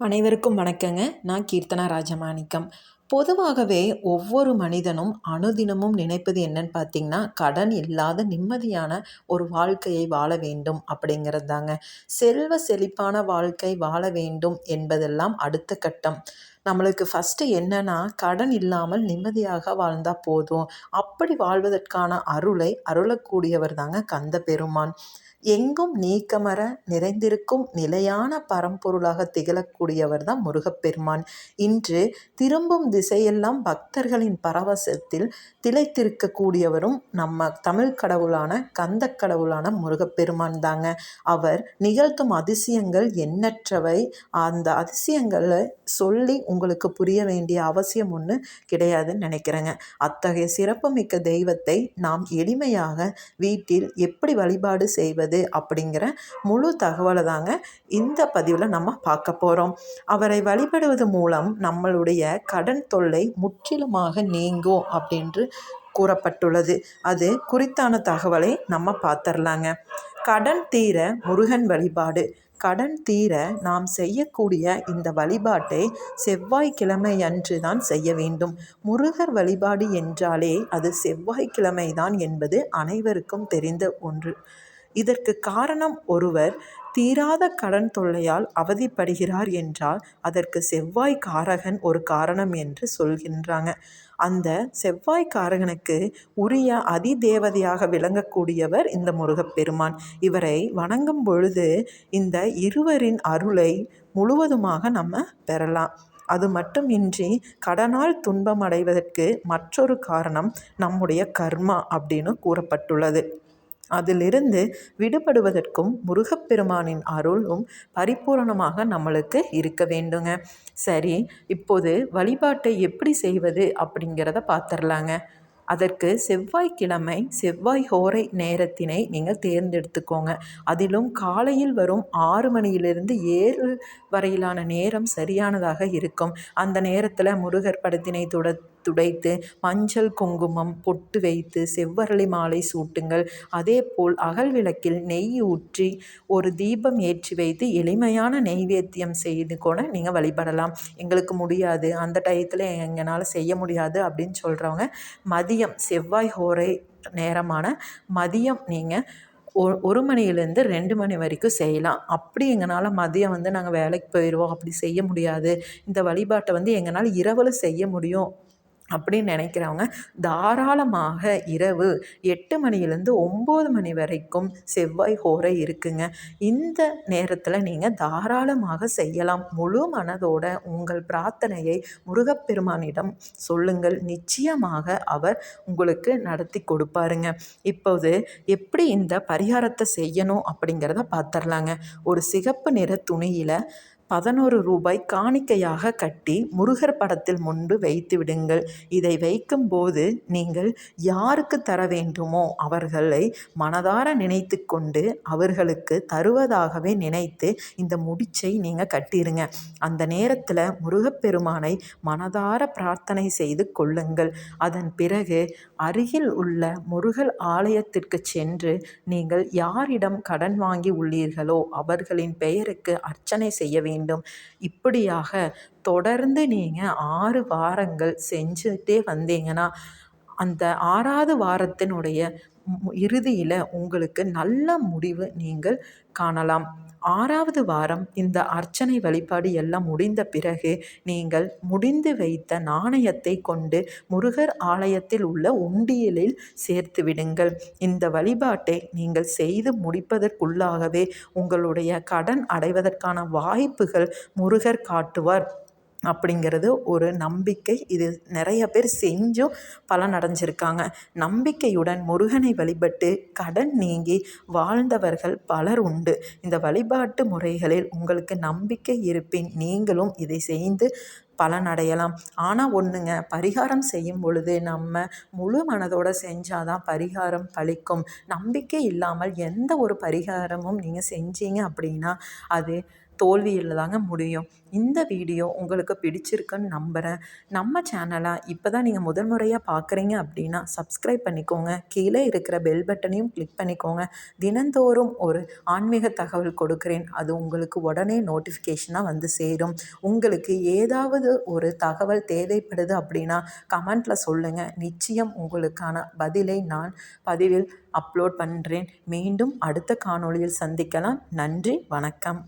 அனைவருக்கும் வணக்கங்க. நான் கீர்த்தனா ராஜமாணிக்கம். பொதுவாகவே ஒவ்வொரு மனிதனும் அனுதினமும் நினைப்பது என்னன்னு பார்த்தீங்கன்னா கடன் இல்லாத நிம்மதியான ஒரு வாழ்க்கையை வாழ வேண்டும் அப்படிங்கிறது தாங்க செல்வ செழிப்பான வாழ்க்கை வாழ வேண்டும் என்பதெல்லாம் அடுத்த கட்டம். நம்மளுக்கு ஃபஸ்ட்டு என்னன்னா கடன் இல்லாமல் நிம்மதியாக வாழ்ந்தால் போதும். அப்படி வாழ்வதற்கான அருளை அருளக்கூடியவர் தாங்க கந்த பெருமான் எங்கும் நீக்கமர நிறைந்திருக்கும் நிலையான பரம்பொருளாக திகழக்கூடியவர் தான் முருகப்பெருமான். இன்று திரும்பும் திசையெல்லாம் பக்தர்களின் பரவசத்தில் திளைத்திருக்கக்கூடியவரும் நம்ம தமிழ் கடவுளான கந்த கடவுளான முருகப்பெருமான் தாங்க அவர் நிகழ்த்தும் அதிசயங்கள் எண்ணற்றவை. அந்த அதிசயங்களை சொல்லி உங்களுக்கு புரிய வேண்டிய அவசியம் ஒன்று கிடையாதுன்னு நினைக்கிறேங்க. அத்தகைய சிறப்புமிக்க தெய்வத்தை நாம் எளிமையாக வீட்டில் எப்படி வழிபாடு செய்வது செய்வது அப்படிங்கிற முழு தகவலை தாங்க இந்த பதிவில் நம்ம பார்க்க போகிறோம் அவரை வழிபடுவது மூலம் நம்மளுடைய கடன் தொல்லை முற்றிலுமாக நீங்கும் அப்படின்று கூறப்பட்டுள்ளது. அது குறித்தான தகவலை நம்ம பார்த்துடலாங்க. கடன் தீர முருகன் வழிபாடு. கடன் தீர நாம் செய்யக்கூடிய இந்த வழிபாட்டை செவ்வாய்க்கிழமை அன்று தான் செய்ய வேண்டும். முருகர் வழிபாடு என்றாலே அது செவ்வாய்க்கிழமை தான் என்பது அனைவருக்கும் தெரிந்த ஒன்று. இதற்கு காரணம் ஒருவர் தீராத கடன் தொல்லையால் அவதிப்படுகிறார் என்றால் அதற்கு செவ்வாய் காரகன் ஒரு காரணம் என்று சொல்கின்றாங்க. அந்த செவ்வாய் காரகனுக்கு உரிய அதிதேவதையாக விளங்கக்கூடியவர் இந்த முருகப்பெருமான். இவரை வணங்கும் பொழுது இந்த இருவரின் அருளை முழுவதுமாக நம்ம பெறலாம். அது மட்டுமின்றி கடனால் துன்பம் அடைவதற்கு மற்றொரு காரணம் நம்முடைய கர்மா அப்படின்னு கூறப்பட்டுள்ளது. அதிலிருந்து விடுபடுவதற்கும் முருகப்பெருமானின் அருளும் பரிபூரணமாக நம்மளுக்கு இருக்க வேண்டுங்க. சரி இப்போது வழிபாட்டை எப்படி செய்வது அப்படிங்கிறத பார்த்துர்லாங்க அதற்கு செவ்வாய்க்கிழமை செவ்வாய் ஹோரை நேரத்தினை நீங்கள் தேர்ந்தெடுத்துக்கோங்க. அதிலும் காலையில் வரும் ஆறு மணியிலிருந்து ஏழு வரையிலான நேரம் சரியானதாக இருக்கும். அந்த நேரத்தில் முருகர் படத்தினை தொட துடைத்து மஞ்சள் குங்குமம் பொட்டு வைத்து செவ்வரளி மாலை சூட்டுங்கள். அதே போல் அகல் விளக்கில் நெய் ஊற்றி ஒரு தீபம் ஏற்றி வைத்து எளிமையான நெய்வேத்தியம் செய்து கூட நீங்கள் வழிபடலாம். எங்களுக்கு முடியாது. அந்த டயத்தில் எங்களால் செய்ய முடியாது அப்படின்னு சொல்கிறவங்க மதியம் செவ்வாய் ஹோரை நேரமான மதியம் நீங்கள் ஒ ஒரு மணிலேருந்து ரெண்டு மணி வரைக்கும் செய்யலாம். அப்படி எங்களால் மதியம் வந்து நாங்கள் வேலைக்கு போயிடுவோம் அப்படி செய்ய முடியாது. இந்த வழிபாட்டை வந்து எங்களால் இரவில் செய்ய முடியும். அப்படின்னு நினைக்கிறவங்க தாராளமாக இரவு எட்டு மணியிலேருந்து ஒம்பது மணி வரைக்கும் செவ்வாய் ஹோரை இருக்குங்க. இந்த நேரத்தில் நீங்கள் தாராளமாக செய்யலாம். முழு மனதோட உங்கள் பிரார்த்தனையை முருகப்பெருமானிடம் சொல்லுங்கள். நிச்சயமாக அவர் உங்களுக்கு நடத்தி கொடுப்பாருங்க. இப்போது எப்படி இந்த பரிகாரத்தை செய்யணும் அப்படிங்கிறத பார்த்துர்லாங்க ஒரு சிகப்பு நிற துணியில் பதினோரு ரூபாய் காணிக்கையாக கட்டி முருகர் படத்தில் முன்பு வைத்து விடுங்கள். இதை வைக்கும்போது நீங்கள் யாருக்கு தர வேண்டுமோ அவர்களை மனதார நினைத்து கொண்டு அவர்களுக்கு தருவதாகவே நினைத்து இந்த முடிச்சை நீங்கள் கட்டிடுங்க அந்த நேரத்தில் முருகப்பெருமானை மனதார பிரார்த்தனை செய்து கொள்ளுங்கள். அதன் பிறகு அருகில் உள்ள முருகல் ஆலயத்திற்கு சென்று நீங்கள் யாரிடம் கடன் வாங்கி உள்ளீர்களோ அவர்களின் பெயருக்கு அர்ச்சனை செய்ய வேண்டும். வேண்டும். இப்படியாக தொடர்ந்து நீங்கள் ஆறு வாரங்கள் செஞ்சுட்டே வந்தீங்கன்னா அந்த ஆறாவது வாரத்தினுடைய இறுதியில் உங்களுக்கு நல்ல முடிவு நீங்கள் காணலாம். ஆறாவது வாரம் இந்த அர்ச்சனை வழிபாடு எல்லாம் முடிந்த பிறகு நீங்கள் முடிந்து வைத்த நாணயத்தை கொண்டு முருகர் ஆலயத்தில் உள்ள உண்டியலில் சேர்த்து விடுங்கள். இந்த வழிபாட்டை நீங்கள் செய்து முடிப்பதற்குள்ளாகவே உங்களுடைய கடன் அடைவதற்கான வாய்ப்புகள் முருகர் காட்டுவார். அப்படிங்கிறது ஒரு நம்பிக்கை. இது நிறைய பேர் செஞ்சும் பலன் அடைஞ்சிருக்காங்க. நம்பிக்கையுடன் முருகனை வழிபட்டு கடன் நீங்கி வாழ்ந்தவர்கள் பலர் உண்டு. இந்த வழிபாட்டு முறைகளில் உங்களுக்கு நம்பிக்கை இருப்பின் நீங்களும் இதை செய்து பலனடையலாம் ஆனால் ஒன்றுங்க பரிகாரம் செய்யும் பொழுது நம்ம முழு மனதோடு செஞ்சால் தான் பரிகாரம் பழிக்கும். நம்பிக்கை இல்லாமல் எந்த ஒரு பரிகாரமும் நீங்கள் செஞ்சீங்க அப்படின்னா அது தோல்வியில் தாங்க முடியும். இந்த வீடியோ உங்களுக்கு பிடிச்சிருக்குன்னு நம்புகிறேன் நம்ம சேனலை இப்போ தான் நீங்கள் முதல் முறையாக பார்க்குறீங்க அப்படின்னா சப்ஸ்கிரைப் பண்ணிக்கோங்க. கீழே இருக்கிற பெல் பட்டனையும் கிளிக் பண்ணிக்கோங்க. தினந்தோறும் ஒரு ஆன்மீக தகவல் கொடுக்குறேன். அது உங்களுக்கு உடனே நோட்டிஃபிகேஷனாக வந்து சேரும். உங்களுக்கு ஏதாவது ஒரு தகவல் தேவைப்படுது அப்படின்னா கமெண்ட்டில் சொல்லுங்கள் நிச்சயம் உங்களுக்கான பதிலை நான் பதிவில் அப்லோட் பண்ணுறேன் மீண்டும் அடுத்த காணொளியில் சந்திக்கலாம். நன்றி வணக்கம்.